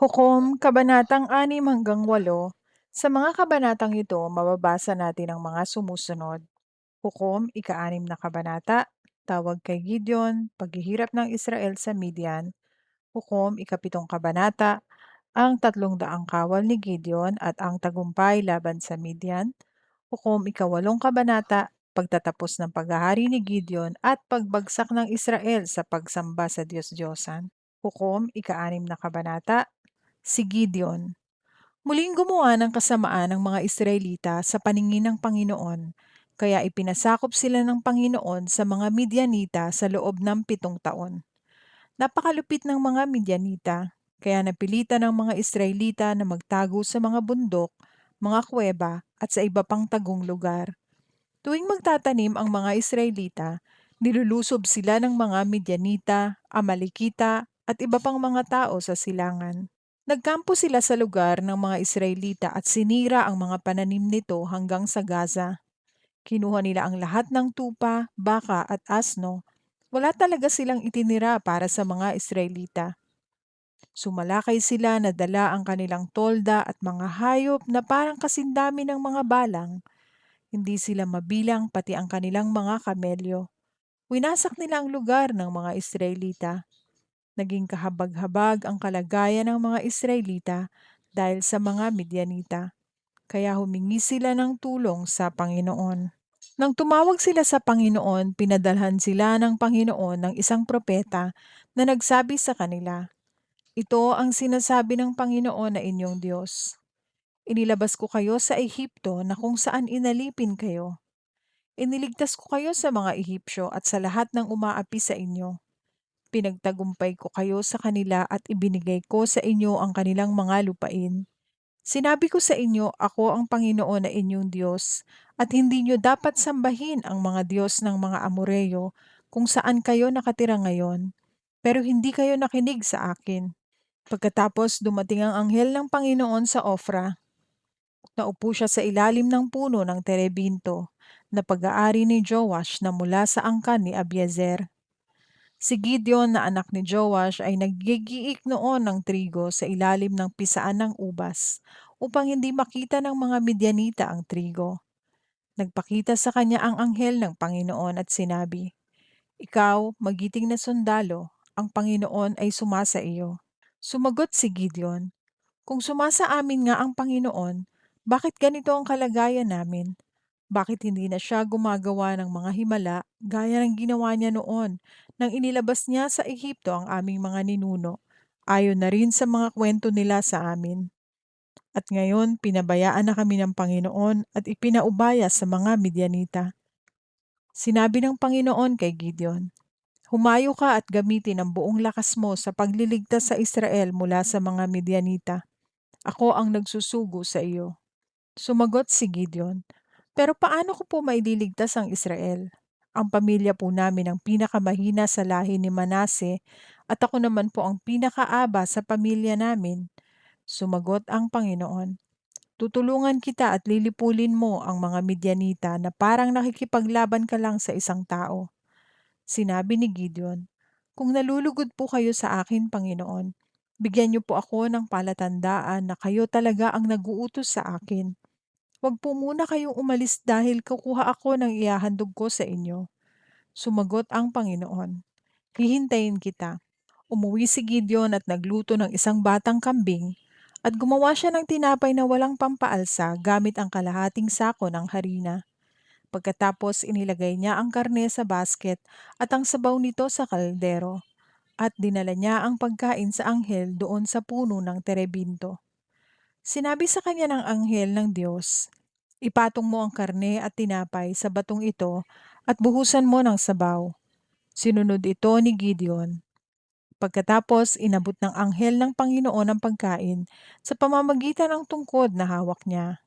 Hukom, Kabanatang 6 hanggang 8. Sa mga kabanatang ito, mababasa natin ang mga sumusunod. Hukom, ika-anim na kabanata, tawag kay Gideon, paghihirap ng Israel sa Midian. Hukom, ikapitong kabanata, ang tatlong daang kawal ni Gideon at ang tagumpay laban sa Midian. Hukom, ikawalong kabanata, pagtatapos ng paghahari ni Gideon at pagbagsak ng Israel sa pagsamba sa Diyos-Diyosan. Hukom, ika-anim na kabanata, si Gideon. Muling gumawa ng kasamaan ng mga Israelita sa paningin ng Panginoon, kaya ipinasakop sila ng Panginoon sa mga Midianita sa loob ng pitong taon. Napakalupit ng mga Midianita, kaya napilitan ng mga Israelita na magtago sa mga bundok, mga kuweba at sa iba pang tagong lugar. Tuwing magtatanim ang mga Israelita, nilulusob sila ng mga Midianita, Amalekita at iba pang mga tao sa silangan. Nagkampo sila sa lugar ng mga Israelita at sinira ang mga pananim nito hanggang sa Gaza. Kinuha nila ang lahat ng tupa, baka at asno. Wala talaga silang itinira para sa mga Israelita. Sumalakay sila na dala ang kanilang tolda at mga hayop na parang kasindami ng mga balang. Hindi sila mabilang pati ang kanilang mga kamelyo. Winasak nila ang lugar ng mga Israelita. Naging kahabag-habag ang kalagayan ng mga Israelita dahil sa mga Midianita. Kaya humingi sila ng tulong sa Panginoon. Nang tumawag sila sa Panginoon, pinadalhan sila ng Panginoon ng isang propeta na nagsabi sa kanila, Ito ang sinasabi ng Panginoon na inyong Diyos. Inilabas ko kayo sa Ehipto na kung saan inalipin kayo. Iniligtas ko kayo sa mga Ehipsyo at sa lahat ng umaapi sa inyo. Pinagtagumpay ko kayo sa kanila at ibinigay ko sa inyo ang kanilang mga lupain. Sinabi ko sa inyo, ako ang Panginoon na inyong Diyos, at hindi nyo dapat sambahin ang mga Diyos ng mga Amoreyo kung saan kayo nakatira ngayon. Pero hindi kayo nakinig sa akin. Pagkatapos dumating ang anghel ng Panginoon sa Ofra. Naupo siya sa ilalim ng puno ng terebinto na pag-aari ni Joash na mula sa angkan ni Abiezer. Si Gideon na anak ni Joash ay naggigiik noon ng trigo sa ilalim ng pisaan ng ubas upang hindi makita ng mga Midianita ang trigo. Nagpakita sa kanya ang anghel ng Panginoon at sinabi, Ikaw, magiting na sundalo, ang Panginoon ay sumasa iyo. Sumagot si Gideon, Kung sumasa amin nga ang Panginoon, bakit ganito ang kalagayan namin? Bakit hindi na siya gumagawa ng mga himala gaya ng ginawa niya noon nang inilabas niya sa Ehipto ang aming mga ninuno, ayon na rin sa mga kwento nila sa amin. At ngayon, pinabayaan na kami ng Panginoon at ipinaubaya sa mga Midianita. Sinabi ng Panginoon kay Gideon, Humayo ka at gamitin ang buong lakas mo sa pagliligtas sa Israel mula sa mga Midianita. Ako ang nagsusugo sa iyo. Sumagot si Gideon, Pero paano ko po maililigtas ang Israel? Ang pamilya po namin ang pinakamahina sa lahi ni Manase at ako naman po ang pinakaaba sa pamilya namin. Sumagot ang Panginoon, Tutulungan kita at lilipulin mo ang mga Midianita na parang nakikipaglaban ka lang sa isang tao. Sinabi ni Gideon, Kung nalulugod po kayo sa akin, Panginoon, bigyan niyo po ako ng palatandaan na kayo talaga ang naguutos sa akin. Huwag po muna kayong umalis dahil kukuha ako ng ihahandog ko sa inyo. Sumagot ang Panginoon, Hihintayin kita. Umuwi si Gideon at nagluto ng isang batang kambing at gumawa siya ng tinapay na walang pampaalsa gamit ang kalahating sako ng harina. Pagkatapos inilagay niya ang karne sa basket at ang sabaw nito sa kaldero at dinala niya ang pagkain sa anghel doon sa puno ng terebinto. Sinabi sa kanya ng anghel ng Diyos, Ipatong mo ang karne at tinapay sa batong ito at buhusan mo ng sabaw. Sinunod ito ni Gideon. Pagkatapos, inabot ng anghel ng Panginoon ang pagkain sa pamamagitan ng tungkod na hawak niya.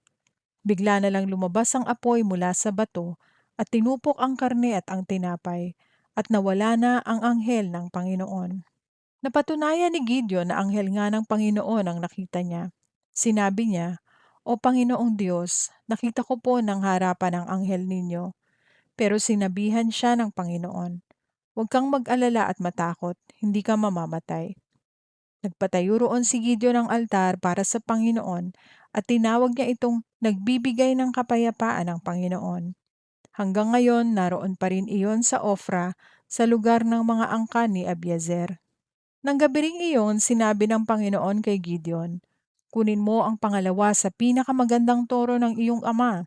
Bigla na lang lumabas ang apoy mula sa bato at tinupok ang karne at ang tinapay at nawala na ang anghel ng Panginoon. Napatunayan ni Gideon na anghel nga ng Panginoon ang nakita niya. Sinabi niya, O Panginoong Diyos, nakita ko po ng harapan ng anghel ninyo. Pero sinabihan siya ng Panginoon, Huwag kang mag-alala at matakot, hindi ka mamamatay. Nagpatayo roon si Gideon ng altar para sa Panginoon at tinawag niya itong nagbibigay ng kapayapaan ng Panginoon. Hanggang ngayon, naroon pa rin iyon sa Ofra sa lugar ng mga angkan ni Abiezer. Nang gabi ring iyon, sinabi ng Panginoon kay Gideon, Kunin mo ang pangalawa sa pinakamagandang toro ng iyong ama,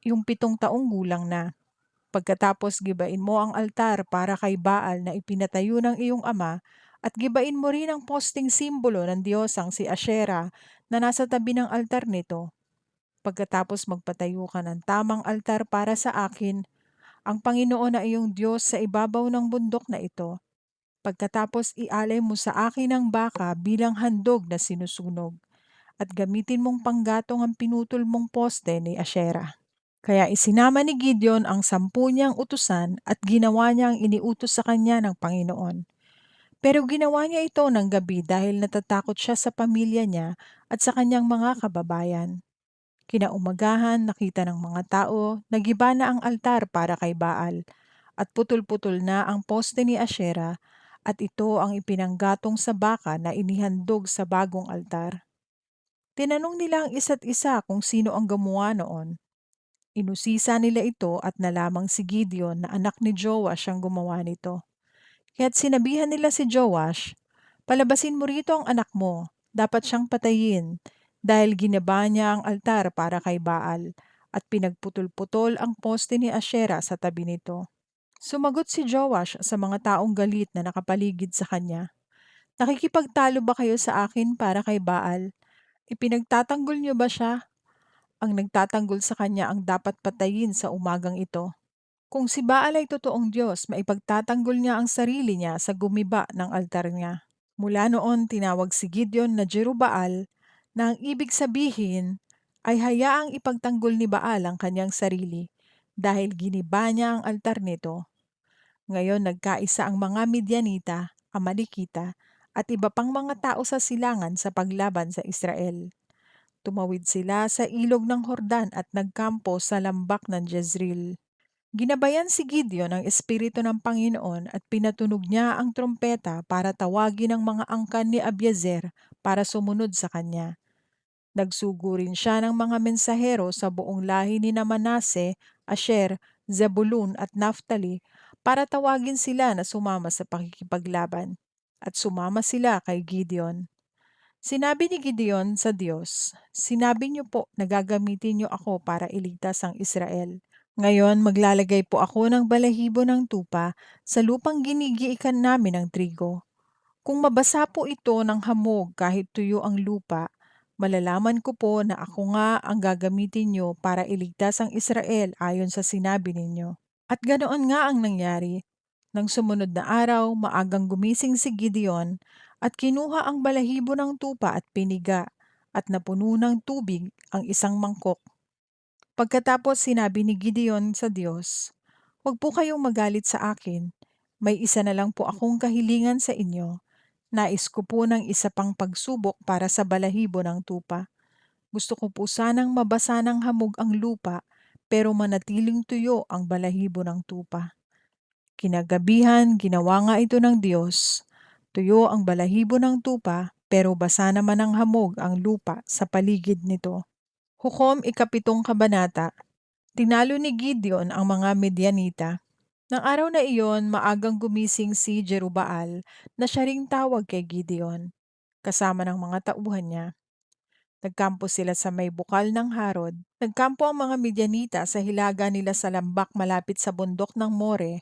yung pitong taong gulang na. Pagkatapos gibain mo ang altar para kay Baal na ipinatayo ng iyong ama at gibain mo rin ang posting simbolo ng Diyosang si Asherah na nasa tabi ng altar nito. Pagkatapos magpatayo ka ng tamang altar para sa akin, ang Panginoon na iyong Diyos sa ibabaw ng bundok na ito. Pagkatapos ialay mo sa akin ang baka bilang handog na sinusunog at gamitin mong panggatong ang pinutol mong poste ni Asherah. Kaya isinama ni Gideon ang sampu niyang utusan at ginawa niya ang iniutos sa kanya ng Panginoon. Pero ginawa niya ito ng gabi dahil natatakot siya sa pamilya niya at sa kanyang mga kababayan. Kinaumagahan nakita ng mga tao nagiba na ang altar para kay Baal at putol-putol na ang poste ni Asherah at ito ang ipinanggatong sa baka na inihandog sa bagong altar. Tinanong nila ang isa't isa kung sino ang gumawa noon Inusisa nila ito at nalamang si Gideon na anak ni Joash ang gumawa nito. Kaya't sinabihan nila si Joash, Palabasin mo rito ang anak mo, dapat siyang patayin, dahil ginaba niya ang altar para kay Baal, at pinagputol-putol ang poste ni Asherah sa tabi nito. Sumagot si Joash sa mga taong galit na nakapaligid sa kanya. Nakikipagtalo ba kayo sa akin para kay Baal? Ipinagtatanggol niyo ba siya? Ang nagtatanggol sa kanya ang dapat patayin sa umagang ito. Kung si Baal ay totoong Diyos, maipagtatanggol niya ang sarili niya sa gumiba ng altar niya. Mula noon, tinawag si Gideon na Jerubaal na ang ibig sabihin ay hayaang ipagtanggol ni Baal ang kanyang sarili dahil giniba niya ang altar nito. Ngayon nagkaisa ang mga Midianita, Amalekita, at iba pang mga tao sa silangan sa paglaban sa Israel. Tumawid sila sa ilog ng Hordan at nagkampo sa lambak ng Jezreel. Ginabayan si Gideon ng Espiritu ng Panginoon at pinatunog niya ang trompeta para tawagin ang mga angkan ni Abiezer para sumunod sa kanya. Nagsugo rin siya ng mga mensahero sa buong lahi ni Manase, Asher, Zebulun at Naphtali para tawagin sila na sumama sa pakikipaglaban. At sumama sila kay Gideon. Sinabi ni Gideon sa Diyos, Sinabi niyo po na gagamitin niyo ako para iligtas ang Israel. Ngayon maglalagay po ako ng balahibo ng tupa sa lupang ginigiikan namin ng trigo. Kung mabasa po ito ng hamog kahit tuyo ang lupa, malalaman ko po na ako nga ang gagamitin niyo para iligtas ang Israel ayon sa sinabi ninyo. At ganoon nga ang nangyari. Nang sumunod na araw, maagang gumising si Gideon at kinuha ang balahibo ng tupa at piniga at napuno ng tubig ang isang mangkok. Pagkatapos sinabi ni Gideon sa Diyos, Huwag po kayong magalit sa akin. May isa na lang po akong kahilingan sa inyo. Nais ko po ng isa pang pagsubok para sa balahibo ng tupa. Gusto ko po sanang mabasa ng hamog ang lupa, pero manatiling tuyo ang balahibo ng tupa. Kinagabihan, ginawa nga ito ng Diyos Tuyo ang balahibo ng tupa, pero basa naman ng hamog ang lupa sa paligid nito. Hukom ikapitong kabanata. Tinalo ni Gideon ang mga Medianita. Nang araw na iyon, maagang gumising si Jerubaal na siya ring tawag kay Gideon, kasama ng mga tauhan niya. Nagkampo sila sa may bukal ng Harod. Nagkampo ang mga Midianita sa hilaga nila sa lambak malapit sa bundok ng More.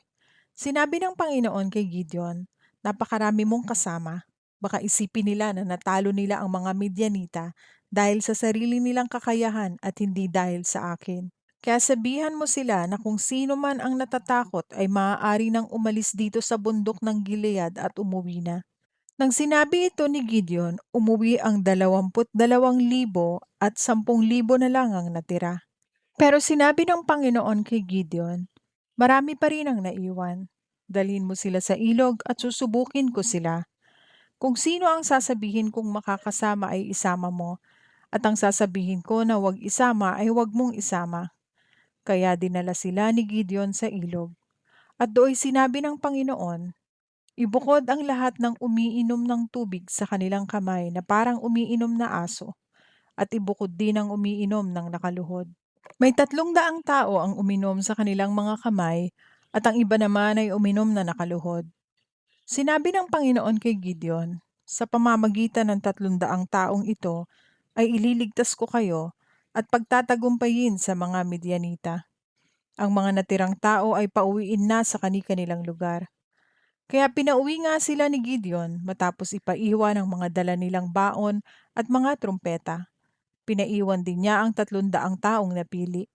Sinabi ng Panginoon kay Gideon, Napakarami mong kasama. Baka isipin nila na natalo nila ang mga Midianita dahil sa sarili nilang kakayahan at hindi dahil sa akin. Kaya sabihan mo sila na kung sino man ang natatakot ay maaari nang umalis dito sa bundok ng Gilead at umuwi na. Nang sinabi ito ni Gideon, umuwi ang dalawamput dalawang libo at sampung libo na lang ang natira. Pero sinabi ng Panginoon kay Gideon, marami pa rin ang naiwan. Dalhin mo sila sa ilog at susubukin ko sila. Kung sino ang sasabihin kong makakasama ay isama mo, at ang sasabihin ko na wag isama ay wag mong isama. Kaya dinala sila ni Gideon sa ilog. At do'y sinabi ng Panginoon, Ibukod ang lahat ng umiinom ng tubig sa kanilang kamay na parang umiinom na aso, at ibukod din ang umiinom ng nakaluhod. May tatlong daang tao ang uminom sa kanilang mga kamay, at ang iba naman ay uminom na nakaluhod. Sinabi ng Panginoon kay Gideon, Sa pamamagitan ng tatlong daang taong ito, ay ililigtas ko kayo at pagtatagumpayin sa mga Midianita. Ang mga natirang tao ay pauwiin na sa kani-kanilang lugar. Kaya pinauwi nga sila ni Gideon matapos ipaiwan ang mga dala nilang baon at mga trumpeta. Pinaiwan din niya ang tatlong daang taong napili.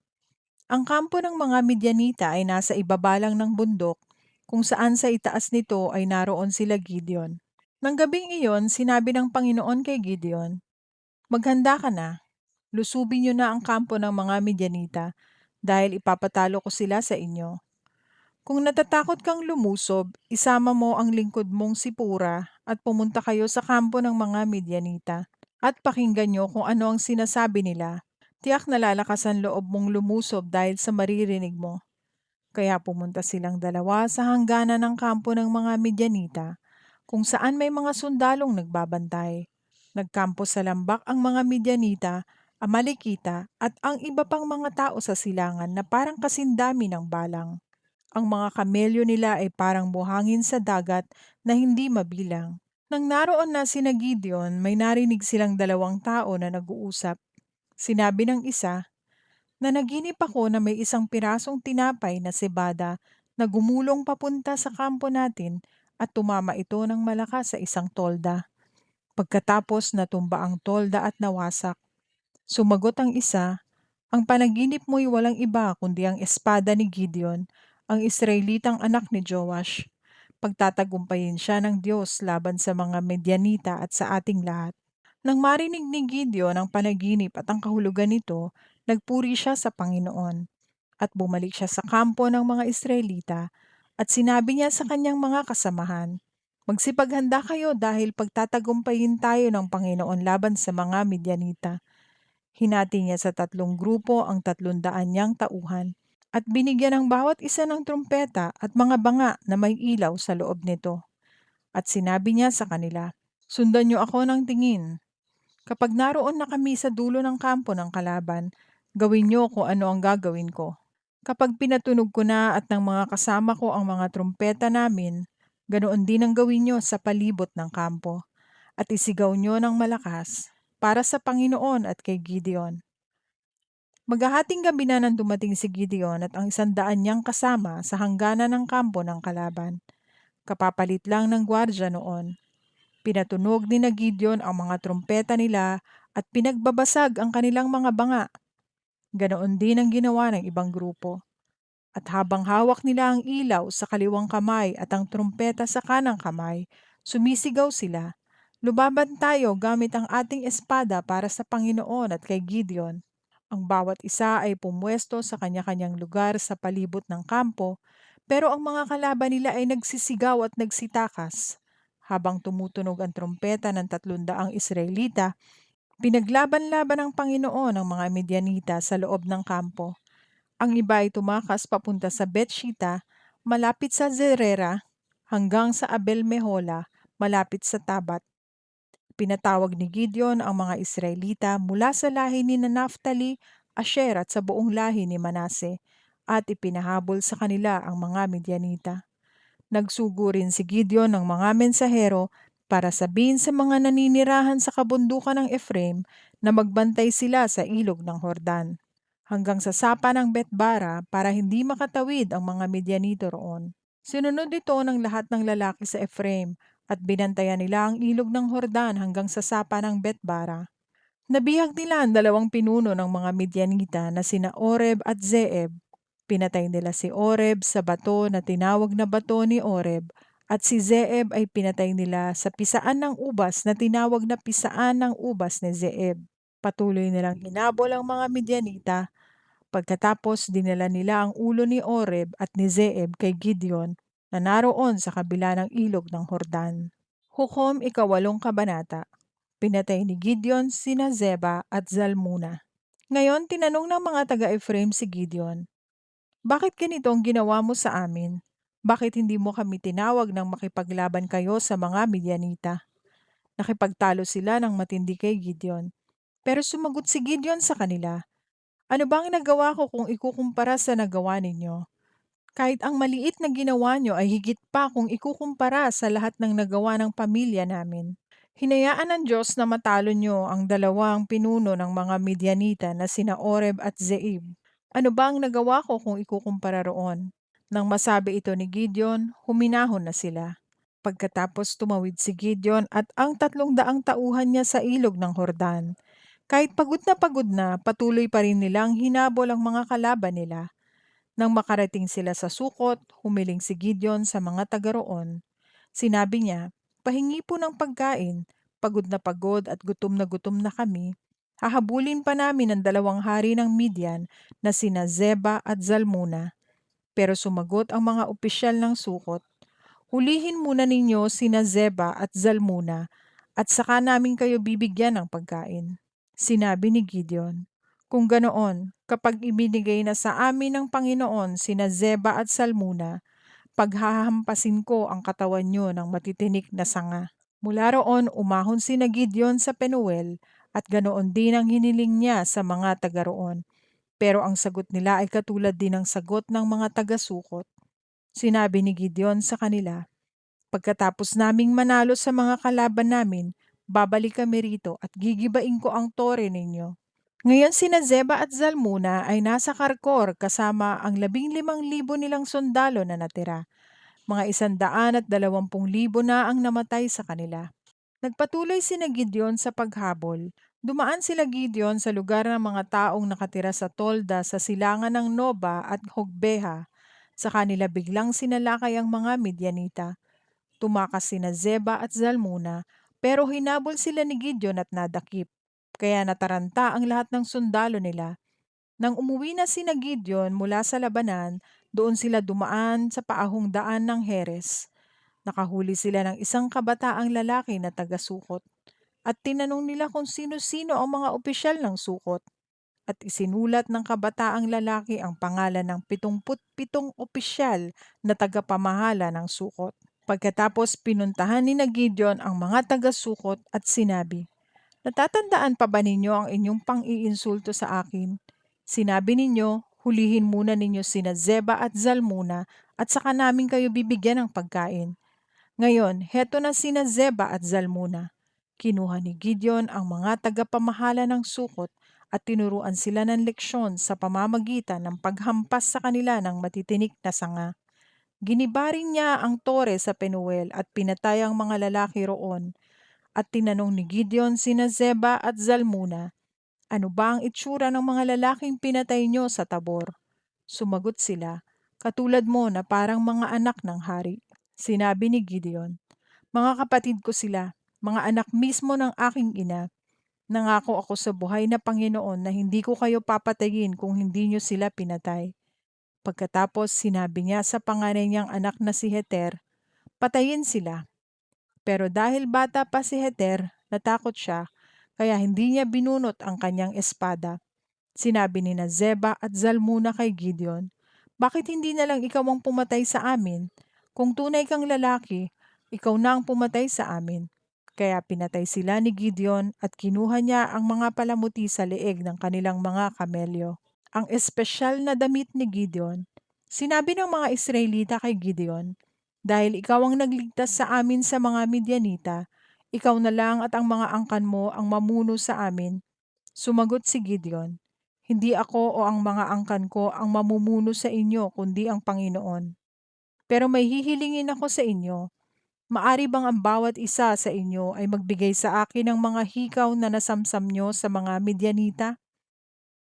Ang kampo ng mga Midianita ay nasa ibaba lang ng bundok kung saan sa itaas nito ay naroon sila Gideon. Nang gabing iyon, sinabi ng Panginoon kay Gideon, Maghanda ka na, lusubin niyo na ang kampo ng mga Midianita dahil ipapatalo ko sila sa inyo. Kung natatakot kang lumusob, isama mo ang lingkod mong si Pura at pumunta kayo sa kampo ng mga Midianita at pakinggan niyo kung ano ang sinasabi nila. Tiyak na lalakas ang loob mong lumusob dahil sa maririnig mo. Kaya pumunta silang dalawa sa hangganan ng kampo ng mga Midianita, kung saan may mga sundalong nagbabantay. Nagkampo sa lambak ang mga Midianita, Amalekita at ang iba pang mga tao sa silangan na parang kasindami ng balang. Ang mga kamelyo nila ay parang buhangin sa dagat na hindi mabilang. Nang naroon na sina Gideon, may narinig silang dalawang tao na nag-uusap. Sinabi ng isa, na naginip ako na may isang pirasong tinapay na sebada na gumulong papunta sa kampo natin at tumama ito ng malakas sa isang tolda. Pagkatapos natumba ang tolda at nawasak. Sumagot ang isa, ang panaginip mo'y walang iba kundi ang espada ni Gideon, ang Israelitang anak ni Joash. Pagtatagumpayin siya ng Diyos laban sa mga Medianita at sa ating lahat. Nang marinig ni Gideon ang panaginip at ang kahulugan nito, nagpuri siya sa Panginoon. At bumalik siya sa kampo ng mga Israelita at sinabi niya sa kanyang mga kasamahan, Magsipaghanda kayo dahil pagtatagumpayin tayo ng Panginoon laban sa mga Midianita. Hinati niya sa tatlong grupo ang tatlong daan niyang tauhan at binigyan ng bawat isa ng trumpeta at mga banga na may ilaw sa loob nito. At sinabi niya sa kanila, Sundan niyo ako ng tingin. Kapag naroon na kami sa dulo ng kampo ng kalaban, gawin niyo kung ano ang gagawin ko. Kapag pinatunog ko na at ng mga kasama ko ang mga trumpeta namin, ganoon din ang gawin niyo sa palibot ng kampo. At isigaw niyo ng malakas para sa Panginoon at kay Gideon. Maghahating gabi na nang dumating si Gideon at ang isandaan niyang kasama sa hangganan ng kampo ng kalaban. Kapapalit lang ng gwardya noon. Pinatunog ni na Gideon ang mga trumpeta nila at pinagbabasag ang kanilang mga banga. Ganoon din ang ginawa ng ibang grupo. At habang hawak nila ang ilaw sa kaliwang kamay at ang trumpeta sa kanang kamay, sumisigaw sila, Lubaban tayo gamit ang ating espada para sa Panginoon at kay Gideon. Ang bawat isa ay pumwesto sa kanya-kanyang lugar sa palibot ng kampo, pero ang mga kalaban nila ay nagsisigaw at nagsitakas. Habang tumutunog ang trompeta ng tatlundaang Israelita, pinaglaban-laban ng Panginoon ang mga Midianita sa loob ng kampo. Ang iba ay tumakas papunta sa Betshita, malapit sa Zerera, hanggang sa Abel Mehola, malapit sa Tabat. Pinatawag ni Gideon ang mga Israelita mula sa lahi ni Naphtali, Asher at sa buong lahi ni Manase, at ipinahabol sa kanila ang mga Midianita. Nagsugo rin si Gideon ng mga mensahero para sabihin sa mga naninirahan sa kabundukan ng Ephraim na magbantay sila sa ilog ng Hordan hanggang sa sapa ng Betbara para hindi makatawid ang mga Midianito roon. Sinunod ito ng lahat ng lalaki sa Ephraim at binantayan nila ang ilog ng Hordan hanggang sa sapa ng Betbara. Nabihag nila ang dalawang pinuno ng mga Midianita na sina Oreb at Zeeb. Pinatay nila si Oreb sa bato na tinawag na bato ni Oreb at si Zeeb ay pinatay nila sa pisaan ng ubas na tinawag na pisaan ng ubas ni Zeeb. Patuloy nilang hinabol ang mga Midianita. Pagkatapos dinala nila ang ulo ni Oreb at ni Zeeb kay Gideon na naroon sa kabila ng ilog ng Hordan. Hukom ikawalong kabanata. Pinatay ni Gideon sina Zeba at Zalmuna. Ngayon tinanong ng mga taga-Ephraim si Gideon, Bakit ganito ang ginawa mo sa amin? Bakit hindi mo kami tinawag nang makipaglaban kayo sa mga Midianita? Nakipagtalo sila ng matindi kay Gideon. Pero sumagot si Gideon sa kanila, Ano bang nagawa ko kung ikukumpara sa nagawa ninyo? Kahit ang maliit na ginawa nyo ay higit pa kung ikukumpara sa lahat ng nagawa ng pamilya namin. Hinayaan ng Diyos na matalo nyo ang dalawang pinuno ng mga Midianita na sina Oreb at Zeeb. Ano ba ang nagawa ko kung ikukumpara roon? Nang masabi ito ni Gideon, huminahon na sila. Pagkatapos tumawid si Gideon at ang tatlong daang tauhan niya sa ilog ng Hordan. Kahit pagod na pagod na, patuloy pa rin nilang hinabol ang mga kalaban nila. Nang makarating sila sa sukot, humiling si Gideon sa mga taga roon. Sinabi niya, Pahingi po ng pagkain, pagod na pagod at gutom na gutom na kami. Hahabulin pa namin ang dalawang hari ng Midian na sina Zeba at Zalmuna. Pero sumagot ang mga opisyal ng sukot, Hulihin muna ninyo sina Zeba at Zalmuna at saka namin kayo bibigyan ng pagkain. Sinabi ni Gideon, Kung ganoon, kapag ibinigay na sa amin ng Panginoon sina Zeba at Salmuna, paghahampasin ko ang katawan nyo ng matitinik na sanga. Mula roon umahon si Gideon sa Penuel at ganoon din ang hiniling niya sa mga taga roon. Pero ang sagot nila ay katulad din ng sagot ng mga taga-sukot. Sinabi ni Gideon sa kanila, Pagkatapos naming manalo sa mga kalaban namin, babalik kami rito at gigibain ko ang tore ninyo. Ngayon sina Zeba at Zalmuna ay nasa Karkor kasama ang labing limang libo nilang sundalo na natira. Mga isandaan at dalawampung libo na ang namatay sa kanila. Nagpatuloy si Gideon sa paghabol. Dumaan sila Gideon sa lugar ng mga taong nakatira sa tolda sa silangan ng Noba at Hogbeha. Sa kanila biglang sinalakay ang mga Midianita. Tumakas sina Zeba at Zalmuna, pero hinabol sila ni Gideon at nadakip. Kaya nataranta ang lahat ng sundalo nila. Nang umuwi na sina Gideon mula sa labanan, doon sila dumaan sa paahong daan ng Heres. Nakahuli sila ng isang kabataang lalaki na taga-sukot. At tinanong nila kung sino-sino ang mga opisyal ng sukot. At isinulat ng kabataang lalaki ang pangalan ng 77 opisyal na tagapamahala ng sukot. Pagkatapos pinuntahan ni na Gideon ang mga taga-sukot at sinabi, Natatandaan pa ba ninyo ang inyong pang-iinsulto sa akin? Sinabi ninyo, hulihin muna ninyo sina Zeba at Zalmuna at saka namin kayo bibigyan ng pagkain. Ngayon, heto na sina Zeba at Zalmuna. Kinuha ni Gideon ang mga tagapamahala ng sukot at tinuruan sila ng leksyon sa pamamagitan ng paghampas sa kanila ng matitinik na sanga. Ginibarin niya ang tore sa Penuel at pinatay ang mga lalaki roon. At tinanong ni Gideon sina Zeba at Zalmuna, Ano ba ang itsura ng mga lalaking pinatay niyo sa tabor? Sumagot sila, Katulad mo na parang mga anak ng hari. Sinabi ni Gideon, Mga kapatid ko sila, mga anak mismo ng aking ina. Nangako ako sa buhay na Panginoon na hindi ko kayo papatayin kung hindi niyo sila pinatay. Pagkatapos sinabi niya sa panganay niyang anak na si Heter, patayin sila. Pero dahil bata pa si Heter, natakot siya, kaya hindi niya binunot ang kanyang espada. Sinabi ni na Zeba at Zalmuna kay Gideon, Bakit hindi na lang ikaw ang pumatay sa amin? Kung tunay kang lalaki, ikaw na ang pumatay sa amin. Kaya pinatay sila ni Gideon at kinuha niya ang mga palamuti sa leeg ng kanilang mga kamelyo ang espesyal na damit ni Gideon. Sinabi ng mga Israelita kay Gideon, Dahil ikaw ang nagligtas sa amin sa mga Midianita, ikaw na lang at ang mga angkan mo ang mamuno sa amin. Sumagot si Gideon, Hindi ako o ang mga angkan ko ang mamumuno sa inyo, kundi ang Panginoon. Pero may hihilingin ako sa inyo. Maari bang ang bawat isa sa inyo ay magbigay sa akin ng mga hikaw na nasamsam nyo sa mga Midianita?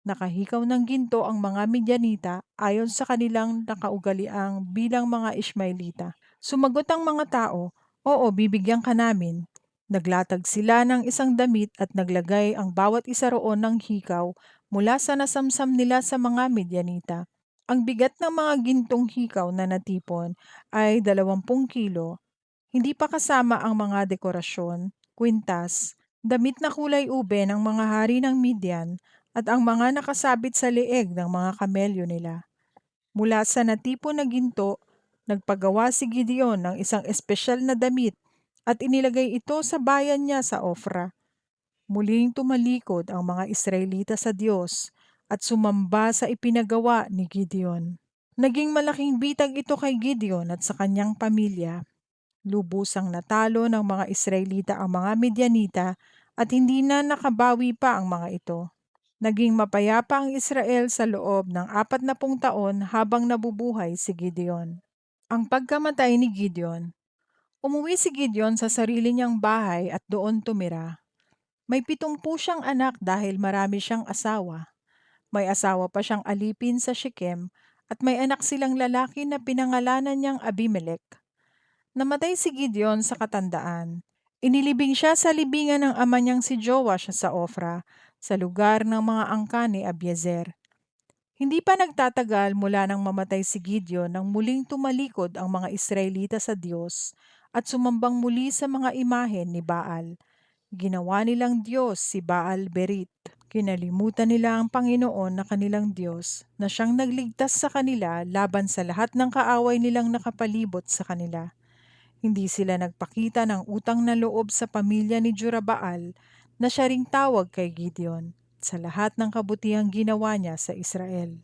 Nakahikaw ng ginto ang mga Midyanita ayon sa kanilang nakaugaliang bilang mga Ishmaelita. Sumagot ang mga tao, Oo, bibigyan ka namin. Naglatag sila ng isang damit at naglagay ang bawat isa roon ng hikaw mula sa nasamsam nila sa mga Midyanita. Ang bigat ng mga gintong hikaw na natipon ay 20 kilo. Hindi pa kasama ang mga dekorasyon, kwintas, damit na kulay ube ng mga hari ng Midian at ang mga nakasabit sa leeg ng mga kamelyo nila. Mula sa natipon na ginto, Nagpagawa si Gideon ng isang espesyal na damit at inilagay ito sa bayan niya sa Ofra. Muling tumalikod ang mga Israelita sa Diyos at sumamba sa ipinagawa ni Gideon. Naging malaking bitag ito kay Gideon at sa kanyang pamilya. Lubusang natalo ng mga Israelita ang mga Midianita at hindi na nakabawi pa ang mga ito. Naging mapayapa ang Israel sa loob ng apat na pung taon habang nabubuhay si Gideon. Ang pagkamatay ni Gideon Umuwi si Gideon sa sarili niyang bahay at doon tumira. May pitumpu siyang anak dahil marami siyang asawa. May asawa pa siyang alipin sa Shechem at may anak silang lalaki na pinangalanan niyang Abimelech. Namatay si Gideon sa katandaan. Inilibing siya sa libingan ng ama niyang si Joash sa Ofra, sa lugar ng mga angka ni Abiezer. Hindi pa nagtatagal mula nang mamatay si Gideon nang muling tumalikod ang mga Israelita sa Diyos at sumambang muli sa mga imahen ni Baal. Ginawa nilang Diyos si Baal Berit. Kinalimutan nila ang Panginoon na kanilang Diyos na siyang nagligtas sa kanila laban sa lahat ng kaaway nilang nakapalibot sa kanila. Hindi sila nagpakita ng utang na loob sa pamilya ni Jurabaal na siya ring tawag kay Gideon sa lahat ng kabutihang ginawa niya sa Israel.